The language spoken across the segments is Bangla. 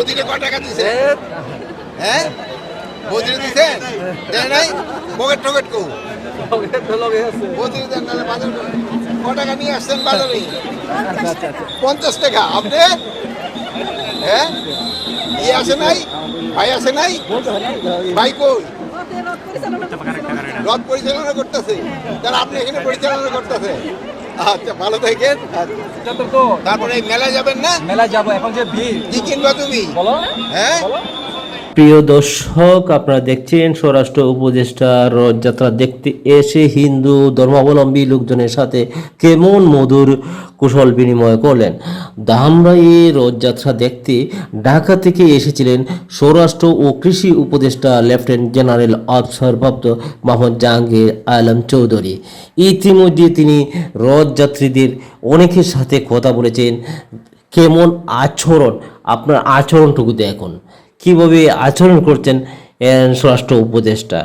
বৌদিকে ক টাকা দিছে? হ্যাঁ? বৌদিকে দিছেন দেয় নাই? পকেট টকেট কো। নাহলে বাজার ক টাকা নিয়ে আসছেন বাজারে? পঞ্চাশ টাকা। আপনি? হ্যাঁ? ইয়ে আছে নাই? ভাই আছে নাই? ভাই কই? রথ পরিচালনা করতেছে। তাহলে আপনি এখানে পরিচালনা করতেছে আচ্ছা ভালো থাকেন। তারপরে এই মেলা যাবেন না? মেলা যাব এখন যে ভিড়। কি কিনবা তুমি? বলো। হ্যাঁ? প্রিয় দর্শক, আপনারা দেখছেন স্বরাষ্ট্র উপদেষ্টা রথযাত্রা দেখতে এসে হিন্দু ধর্মাবলম্বী লোকজনের সাথে কেমন মধুর কুশল বিনিময় করলেন। ধামরাই রথযাত্রা দেখতে ঢাকা থেকে এসেছিলেন স্বরাষ্ট্র ও কৃষি উপদেষ্টা লেফটেন্যান্ট জেনারেল অবসরপ্রাপ্ত মোহাম্মদ জাহাঙ্গীর আলম চৌধুরী। ইতিমধ্যে তিনি রথযাত্রীদের অনেকের সাথে কথা বলেছেন। কেমন আচরণ, আপনার আচরণটুকু দেখুন। কীভাবে আচরণ করছেন স্বরাষ্ট্র উপদেষ্টা?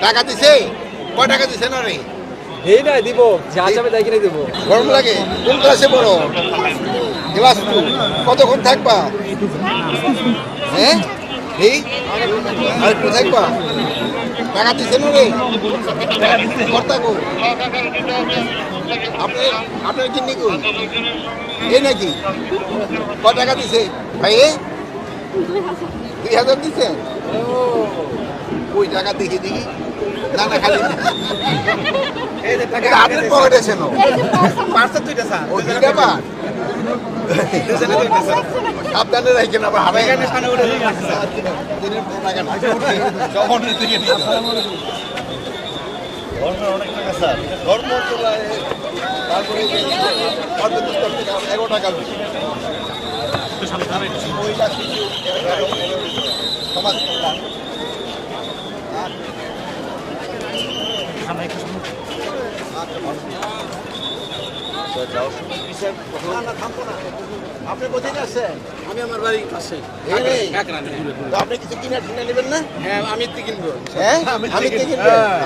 টাকা দিছে? কয় টাকা দিছে না রে? এই নাই দিব। যা যাবে তাই কিনে দিব। গরম লাগে। কোন ক্লাসে পড়ো? ক্লাস টু কতক্ষণ থাকবা? হ্যাঁ? এই? আর থাকবা? টাকা দিছে না রে কর্তা কো আপনি আপনার কিন্নি কই? এই নাকি? ক টাকা দিছে? ভাই এ? দুই হাজার দিছে? ওই টাকা দেখি দেখি। না না খালি এটা আপনার পকেটে ছিল ও দুইটা পার সাবধানে রাখেন, আবার হারাই পর টাকা না ধর্ম তোলায় তারপরে এগারো টাকা। মহিলা শিশু সমাজ আপনি কিনে কিনে নেবেন না হ্যাঁ কিনবো হ্যাঁ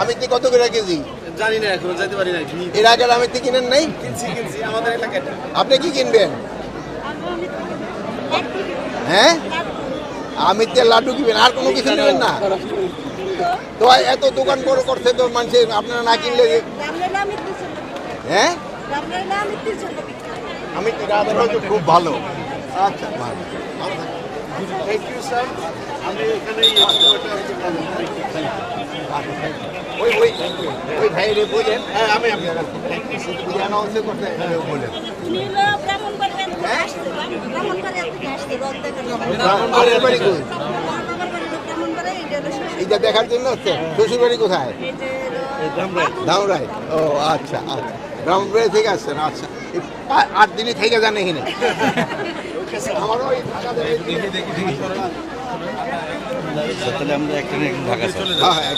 আমি তো কত করে কেজি এর আগে আমি আপনি কি কিনবেন হ্যাঁ আমি তো লাড্ডু কিনবেন আর কোনো কিছু নেবেন না তো এত দোকান বড় করছে তো মানুষের আপনারা না কিনলে হ্যাঁ আমি খুব ভালো। আচ্ছা ভালো। থ্যাংক ইউ স্যার আমি এখানে ওই ওই ওই ভাই রে বলেন। হ্যাঁ আমি আমি। অ্যানাউন্স করতে বলেন। এইটা দেখার জন্য হচ্ছে শ্বশুর বাড়ি কোথায় ধামরাই ও আচ্ছা আচ্ছা। ব্রাহ্মণবাড়ি থেকে আসছেন আচ্ছা। আট দিনে থেকে যান এখানে। আমারও এই ঢাকা থেকে- তাহলে আমরা একটা ঢাকা হ্যাঁ হ্যাঁ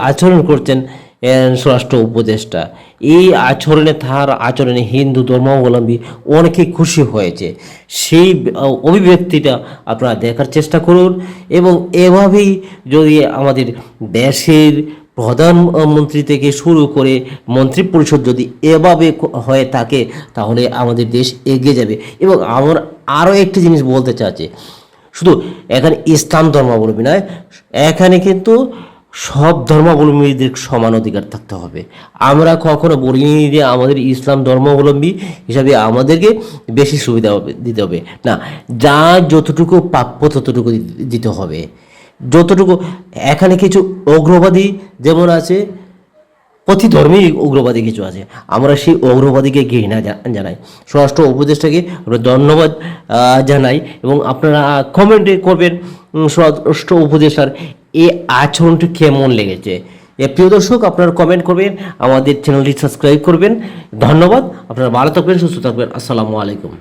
আচরণ করছেন। স্বরাষ্ট্র উপদেষ্টা। এই আচরণে তার আচরণে হিন্দু ধর্মাবলম্বী অনেকে খুশি হয়েছে। সেই অভিব্যক্তিটা আপনারা দেখার চেষ্টা করুন এবং এভাবেই যদি আমাদের দেশের প্রধানমন্ত্রী থেকে শুরু করে মন্ত্রী পরিষদ যদি এভাবে হয়ে থাকে, তাহলে আমাদের দেশ এগিয়ে যাবে। এবং আমার আরও একটি জিনিস বলতে চাচ্ছি। শুধু এখানে ইসলাম ধর্মাবলম্বী নয়, এখানে কিন্তু সব ধর্মাবলম্বীদের সমান অধিকার থাকতে হবে। আমরা কখনো বলিনি যে আমাদের ইসলাম ধর্মাবলম্বী হিসাবে আমাদেরকে বেশি সুবিধা হবে- দিতে হবে। না, যা যতটুকু প্রাপ্য ততটুকু দিতে হবে। যতটুকু, এখানে কিছু অগ্রবাদী যেমন আছে প্রতি ধর্মেই উগ্রবাদী কিছু আছে। আমরা সেই উগ্রবাদীকে ঘৃণা জানাই। স্বরাষ্ট্র উপদেষ্টাকে ধন্যবাদ জানাই এবং আপনারা কমেন্টে করবেন স্বরাষ্ট্র উপদেষ্টার এই আচরণটি কেমন লেগেছে। এ প্রিয় দর্শক, আপনারা কমেন্ট করবেন, আমাদের চ্যানেলটি সাবস্ক্রাইব করবেন। ধন্যবাদ, আপনারা ভালো থাকবেন, সুস্থ থাকবেন। আসসালামু আলাইকুম।